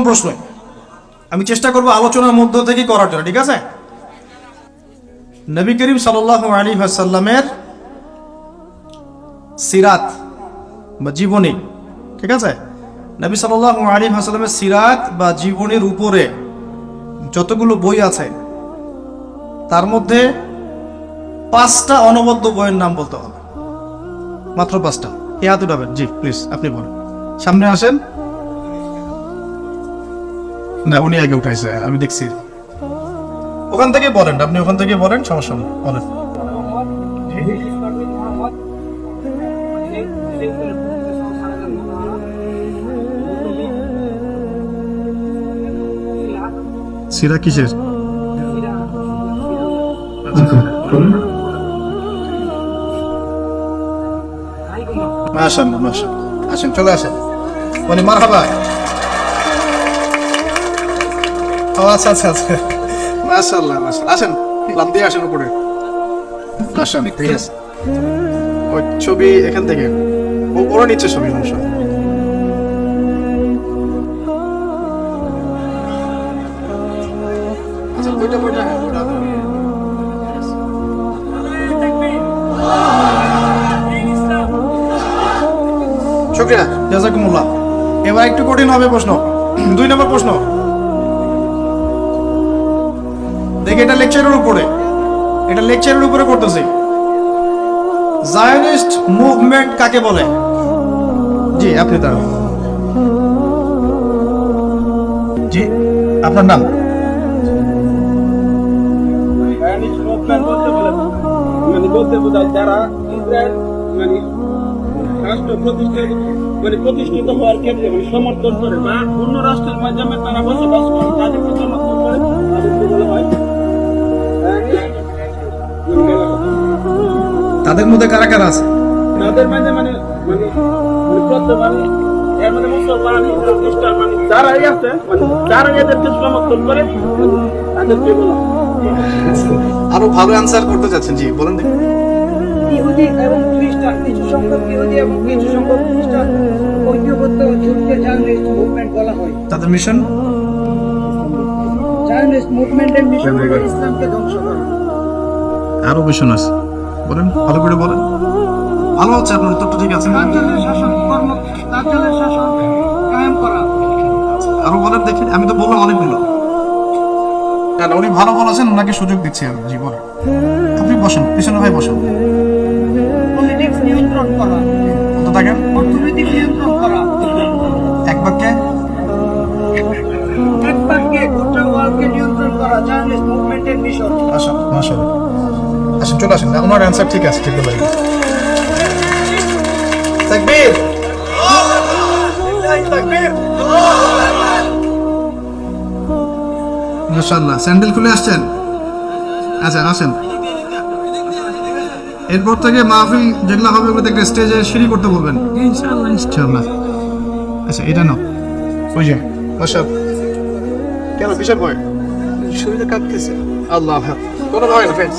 প্রথম প্রশ্ন। আমি চেষ্টা করব আলোচনার মধ্য থেকে করার জন্য, ঠিক আছে? নবী করিম সাল্লাহ আলী সাল্লামের সিরাত বা জীবনী, ঠিক আছে? নবী সাল্লাহ আলী হাসালামের সিরাত বা জীবনের উপরে যতগুলো বই আছে, তার মধ্যে পাঁচটা অনবদ্য বইয়ের নাম বলতে হবে। মাত্র পাঁচটা। কে হাত উঠাবেন জি প্লিজ আপনি বলেন। সামনে আসেন। না, উনি আগে উঠাইছে, আমি দেখছি। ওখান থেকে বলেন, আপনি ওখান থেকে বলেন, সমস্যা নেই, বলেন। সিরা কিসের? মাশাআল্লাহ আসেন চলে আসেন। বলি মারহাবা। ও আচ্ছা আচ্ছা আচ্ছা। আসেন দিয়ে আসেন উপরে। ঠিক আছে। ওই ছবি এখান থেকে। নিচ্ছে ছবি। আচ্ছা হ্যাঁ এবার একটু কঠিন হবে প্রশ্ন। দুই নম্বর প্রশ্ন। এটা লেকচারের উপরে। এটা লেকচারের উপরে করতেছি। জায়নিস্ট মুভমেন্ট কাকে বলে? জি, আপনি তার জি, আপনার নাম? মানে বলতে বোঝায় যারা ইসরায়েল মানে রাষ্ট্র প্রতিষ্ঠা মানে প্রতিষ্ঠিত হওয়ার ক্ষেত্রে মানে সমর্থন করে বা অন্য রাষ্ট্রের মাধ্যমে তারা বসবাস করে তাদেরকে সমর্থন করে। তাদের মধ্যে কারা কারা আছে? তাদের মানে মানে মানে মানে আরও ভালো অ্যান্সার করতে চাচ্ছেন জি বলেন দেখি। ইহুদি এবং খ্রিস্টান কিছু সংখ্যক ইহুদি এবং কিছু সংখ্যক খ্রিস্টান ঐক্যবদ্ধ জার্নালিস্ট মুভমেন্ট বলা হয়। তাদের মিশন জার্নালিস্ট মুভমেন্টের মিশন ইসলামকে ধ্বংস করা। আরও মিশন আছে। বলেন ভালো করে বলেন। ভালো হচ্ছে আপনার উত্তরটা ঠিক আছে। করা। আরও বলেন দেখি। আমি তো বললাম অনেকগুলো। না উনি ভালো বলেছেন ওনাকে সুযোগ দিচ্ছি আমি জি বলেন আপনি বসেন পিছনে ভাই বসেন। নিয়ন্ত্রণ করা। কত থাকেন অর্থনৈতিক নিয়ন্ত্রণ করা। এক বাক্যে? এক বাক্যে গোটা ওয়ার্ল্ডকে নিয়ন্ত্রণ করা জার্নালিস্ট মুভমেন্টের মিশন। চলে আসেন ওনার অ্যান্সার ঠিক আছে ঠিক বলে তাকবীর! মাশাআল্লাহ স্যান্ডেল খুলে আসছেন? আচ্ছা আসেন। এরপর থেকে মাহফিল যেগুলো হবে ওগুলো থেকে স্টেজে সিঁড়ি করতে বলবেন। ইনশাআল্লাহ ইনশাআল্লাহ। আচ্ছা এটা নাও। ওই যে মাশাআল্লাহ। কেন কিসের ভয় শরীরে কাঁপতেছে। আল্লাহ কোনো ভয় না ফ্রেন্ডস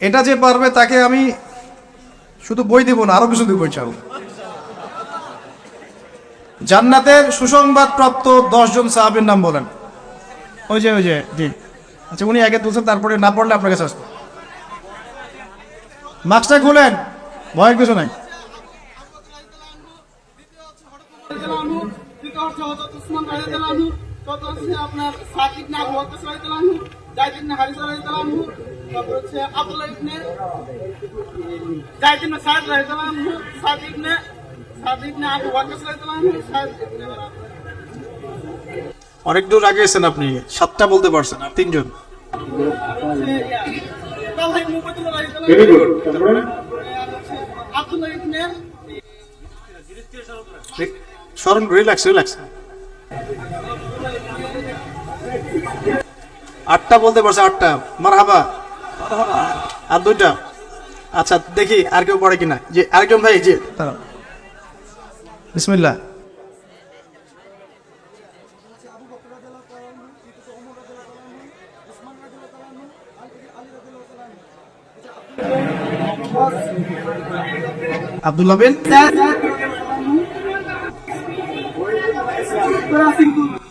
এটা যে পারবে তাকে আমি শুধু বই দেবো না, আরও কিছু দেবো চাও জান্নাতের সুসংবাদ প্রাপ্ত দশজন সাহাবের নাম বলেন। ওই যে ওই যে, জি। আচ্ছা উনি আগে তুলছেন, তারপরে না পড়লে আপনার কাছে আসবে। মাস্কটা খুলেন ভয়ের কিছু নাই। আপনার সাদ ইবনে তারপর হচ্ছে আব্দুল্লাহ ইবনে ইবনে সাদ সাদ ইবনে সাদ ইবনে আবু সাদ ইবনে অনেক দূর আগে এসেছেন আপনি সাতটা বলতে পারছেন আর তিনজন। আব্দুল্লাহ ইবনে রিল্যাক্স রিল্যাক্স আটটা বলতে পারছে আটটা। মার হাবা আর দুইটা? আচ্ছা দেখি আর কেউ পড়ে কিনা। যে আরেকজন ভাই যে আব্দুল্লাহ বিন?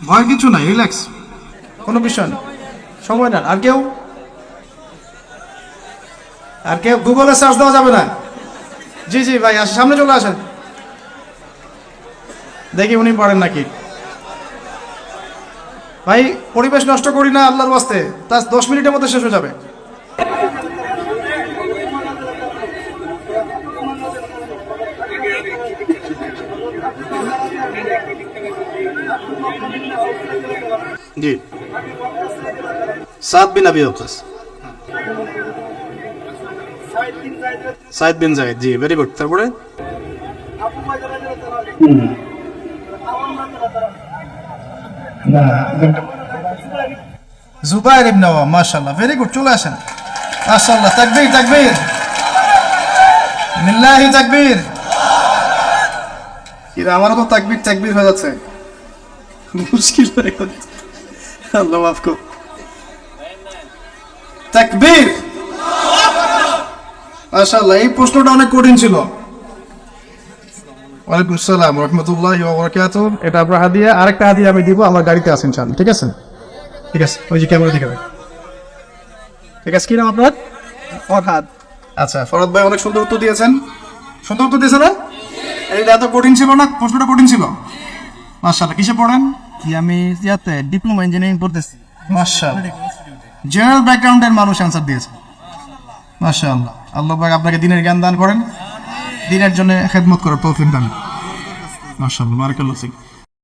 ভয় কিছু নাই, রিল্যাক্স। কোনো বিষয় সময় না আর কেউ? আর কেউ গুগলে সার্চ দেওয়া যাবে না। জি জি, ভাই, আসেন, সামনে চলে আসেন। দেখি উনি পড়েন নাকি। ভাই, পরিবেশ নষ্ট করি না আল্লাহর বাস্তে তা দশ মিনিটের মধ্যে শেষ হয়ে যাবে। জি। সাত bin Waqqas Said bin Zayed, জি ভেরি গুড তারপরে? জুবাইর ইবনে আওয়াম, মাশাআল্লাহ ভেরি গুড চলে আসেন। মাশাআল্লাহ, তাকবীর তাকবীর। তাকবীর। আমারও তো তাকবীর তাকবীর হয়ে যাচ্ছে। মুশকিল হয়ে আল্লাহ মাফ কর তাকবীর! মাশাআল্লাহ এই প্রশ্নটা অনেক কঠিন ছিল। ওয়ালাইকুম আসসালাম রহমতুল্লাহ বারাকাতু এটা আপনার হাদিয়া আরেকটা হাদিয়া আমি দিব আমার গাড়িতে আছেন চান ঠিক আছে? ঠিক আছে ওই যে ক্যামেরা দিকে ঠিক আছে কি নাম আপনার? ফরহাদ। আচ্ছা ফরহাদ ভাই অনেক সুন্দর উত্তর দিয়েছেন। সুন্দর উত্তর দিয়েছেন না? এইটা এত কঠিন ছিল না প্রশ্নটা কঠিন ছিল। মাশাআল্লাহ কিসে পড়েন? জি আমি ইয়াতে ডিপ্লোমা ইঞ্জিনিয়ারিং পড়তেছি। মাশাআল্লাহ। জেনারেল ব্যাকগ্রাউন্ডের মানুষ অ্যান্সার দিয়েছে। মাশাআল্লাহ। আল্লাহ পাক আপনাকে দিনের জ্ঞান দান করেন। দিনের জন্য খেদমত করার তৌফিক দান। মাশাআল্লাহ, বারাকাল্লাহ ফিক।